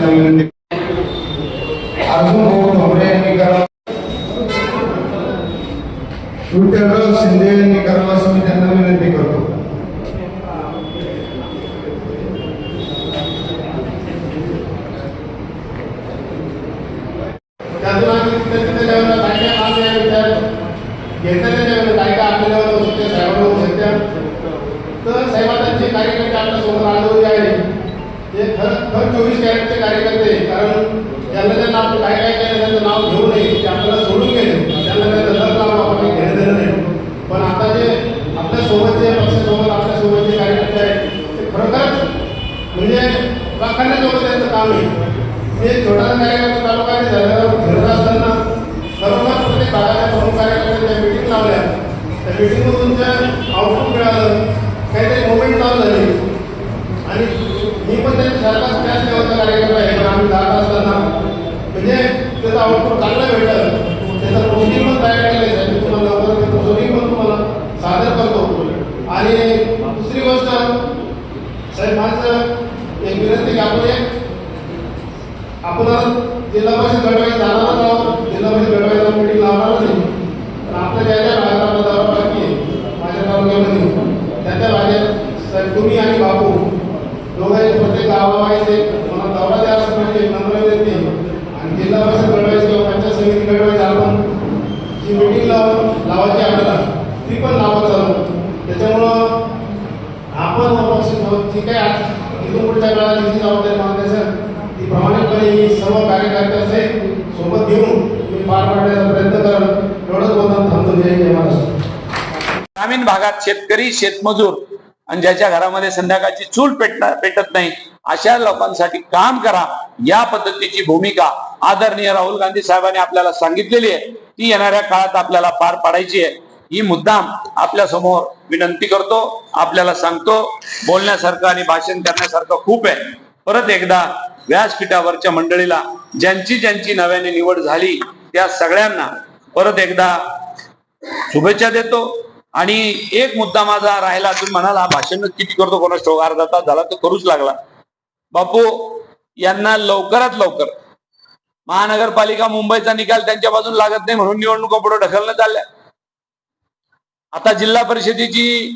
त्यांना विनंती अर्जुन भाऊ ढोंबरे यांनी करावं विठ्ठलराव शिंदे यांनी करावं असं मी त्यांना विनंती करतो त्यातून आम्ही तिथे तिथे लेवलला काय काय काम आहे विचार घेतलेल्या लेवलला काय काय आपल्या लेवलला होऊ शकते साहेबांना होऊ शकते तर साहेबांचे कार्यकर्ते आपल्यासोबत आढळून आहे म्हणजे ते खर खर चोवीस कॅरेटचे कार्यकर्ते कारण ज्यांना ज्यांना आपण काय काय केलं त्यांचं नाव घेऊ नये ते आपल्याला सोडून गेले. त्यांना काही नजर लावून आपण काही घेणं देणं नाही. पण आता जे आपल्या सोबतचे पक्षासोबत आपल्या सोबतचे कार्यकर्ते आहेत ते खरोखरच म्हणजे वाखाणण्याजोगं त्यांचं काम आहे. ते छोटा कार्यक्रम तालुक्याने झाल्यावर फिरत असताना खरोखर प्रत्येक भागाच्या प्रमुख कार्यकर्त्यांच्या मिटिंग लावल्या त्या मिटिंगमधून जे आउटपुट मिळालं काहीतरी मुवमेंट चालू झाली. पण त्यांच्या सारखाच त्याच लेवलचा कार्यक्रम आहे पण आम्ही जात असताना म्हणजे त्याचा आउटपुट चांगलं भेटलं त्याचा प्रोसिंग पण तयार केलं आहे मी तुम्हाला लवकर ते प्रोसिडिंग पण तुम्हाला सादर करतो. आणि दुसरी गोष्ट साहेब माझं एक विनंती की आपण एक आपण जिल्हा परिषद गटवाई जाणारच आहोत जिल्हा परिषद गटवाईला मीटिंग लावणारच नाही पण आपल्या ज्या ज्या भागात आपला दौरा बाकी आहे माझ्या तालुक्यामध्ये त्या त्या भागात साहेब तुम्ही आणि बापू दोघांचे प्रत्येक गावावाईचे मला दौरा द्या असं म्हणजे एक नम्र विनंती आहे. आणि जिल्हा परिषद गटवाईज किंवा पंचायत समिती गटवाईज आपण जी मीटिंग लावून लावायची आपल्याला ती पण लावत चालू त्याच्यामुळं आपण पक्ष जी काही आज इथून पुढच्या काळात जी जबाबदारी मानते सर ती प्रामाणिकपणे मी सर्व कार्यकर्त्यांचे सोबत घेऊन मी पार पाडण्याचा प्रयत्न करेन एवढंच बोलताना थांबतो जय जय महाराष्ट्र ग्रामीण भागात शेतकरी शेतमजूर आणि ज्याच्या घरामध्ये संध्याकाळची चूल पेटणार पेटत नाही अशा लोकांसाठी काम करा. या पद्धतीची भूमिका आदरणीय राहुल गांधी साहेबांनी आपल्याला सांगितलेली आहे. ती येणाऱ्या काळात आपल्याला पार पाडायची आहे. ही मुद्दाम आपल्यासमोर विनंती करतो आपल्याला सांगतो बोलण्यासारखं आणि भाषण करण्यासारखं खूप आहे. परत एकदा व्यासपीठावरच्या मंडळीला ज्यांची ज्यांची नव्याने निवड झाली त्या सगळ्यांना परत एकदा शुभेच्छा देतो. आणि एक मुद्दा माझा राहिला तुम्ही म्हणाला भाषण किती करतो कोणाच ठोक अर्धा तास झाला तर करूच लागला. बापू यांना लवकरात लवकर महानगरपालिका मुंबईचा निकाल त्यांच्या बाजून लागत नाही म्हणून निवडणुका पुढे ढकलण्यात आल्या. आता जिल्हा परिषदेची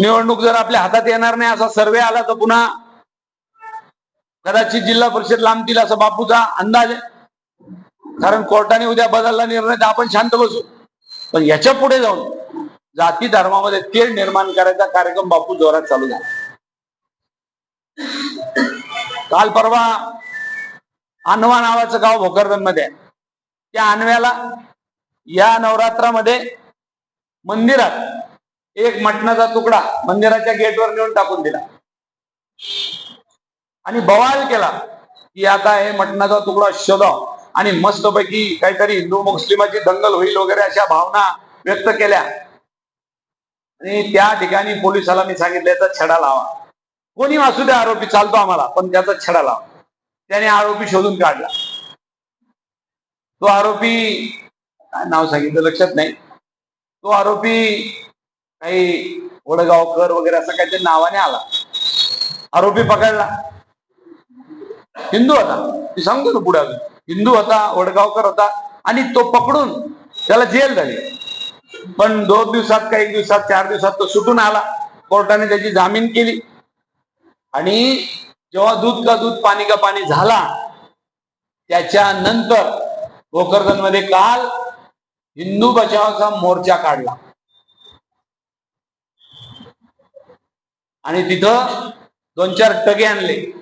निवडणूक जर आपल्या हातात येणार नाही असा सर्वे आला तर पुन्हा कदाचित जिल्हा परिषद लांबतील असा बापूचा अंदाज आहे. कारण कोर्टाने उद्या बदलला निर्णय तर आपण शांत बसू. पण याच्यापुढे जाऊन जाती धर्मामध्ये तेढ निर्माण करायचा कार्यक्रम बापू जोरात चालू झाला. काल परवा अनवा नावाचं गाव भोकरदनमध्ये आहे. त्या अनव्याला या नवरात्रामध्ये मंदिरात. एक मटणाचा तुकडा मंदिराच्या गेटवर नेऊन टाकून दिला. आणि बवाल केला की आता हे मटणाचा तुकडा शोधा. आणि मस्तपैकी काहीतरी हिंदू मुस्लिमाची दंगल होईल वगैरे अशा भावना व्यक्त केल्या. आणि त्या ठिकाणी पोलिसाला मी सांगितलं याचा छडा लावा. कोणी असू द्या आरोपी चालतो आम्हाला पण त्याचा छडा लावा. त्याने आरोपी शोधून काढला. तो आरोपी काय नाव सांगितलं लक्षात नाही. तो आरोपी काही वडगावकर वगैरे असं काहीतरी नावाने आला. आरोपी पकडला. हिंदू होता. मी सांगतो ना पुढे अजून. हिंदू होता वडगावकर होता आणि तो पकडून त्याला जेल झाली. पण दोन दिवसात का एक दिवसात चार दिवसात तो सुटून आला. कोर्टाने त्याची जामीन केली. आणि जेव्हा दूध का दूध पाणी का पाणी झाला त्याच्यानंतर गोकर्धनमध्ये काल हिंदू बचावाचा मोर्चा काढला. आणि तिथं दोन चार टगे आणले.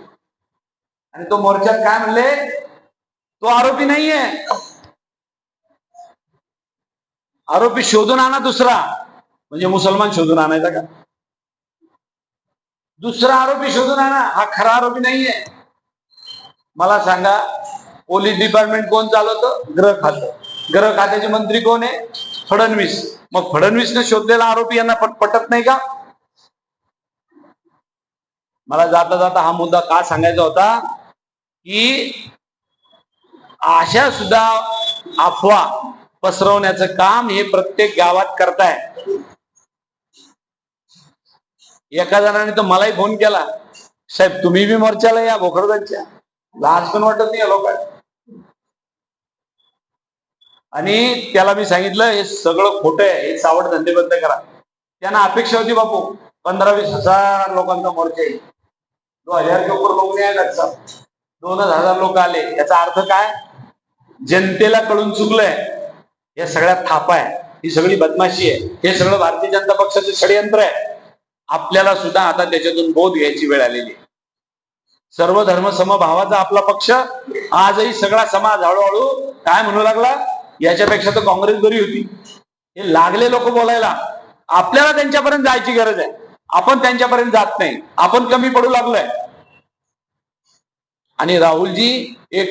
आणि तो मोर्चा काय म्हणले? तो आरोपी नाहीये. आरोपी शोधून आणा दुसरा. म्हणजे मुसलमान शोधून आणायचा का? दुसरा आरोपी शोधून आणा. हा खरा आरोपी नाहीये. मला सांगा पोलीस डिपार्टमेंट कोण चालवतं? ग्रह खातं. ग्रह खात्याचे मंत्री कोण आहे? फडणवीस. मग फडणवीसने शोधलेला आरोपी यांना पट पटत नाही का? मला जाता जाता हा मुद्दा का सांगायचा होता की अशा सुद्धा अफवा पसरवण्याचं काम हे प्रत्येक गावात करताय. एका जणाने तर मलाही फोन केला. साहेब तुम्ही बी मोर्चाला या भोकरदांच्या लाज पण वाटत नाही लोकांना. आणि त्याला मी सांगितलं हे सगळं खोटं आहे हे सावड धंदे बंद करा. त्यांना अपेक्षा होती बापू पंधरा वीस हजार लोकांचा मोर्चा येईल. दो हजार के ऊपर लोक नाही आले दोनच हजार लोक आले. याचा अर्थ काय? जनतेला कळून चुकलंय या सगळ्या थापा आहे. ही सगळी बदमाशी आहे. हे सगळं भारतीय जनता पक्षाचे षडयंत्र आहे. आपल्याला सुद्धा आता त्याच्यातून बोध घ्यायची वेळ आलेली आहे. सर्व धर्म समभावाचा आपला पक्ष आजही सगळा समाज हळूहळू काय म्हणू लागला? याच्यापेक्षा तर काँग्रेस बरी होती. हे लागले लोक बोलायला. आपल्याला त्यांच्यापर्यंत जायची गरज आहे. आपण त्यांच्यापर्यंत जात नाही. आपण कमी पडू लागलोय. आणि राहुलजी एक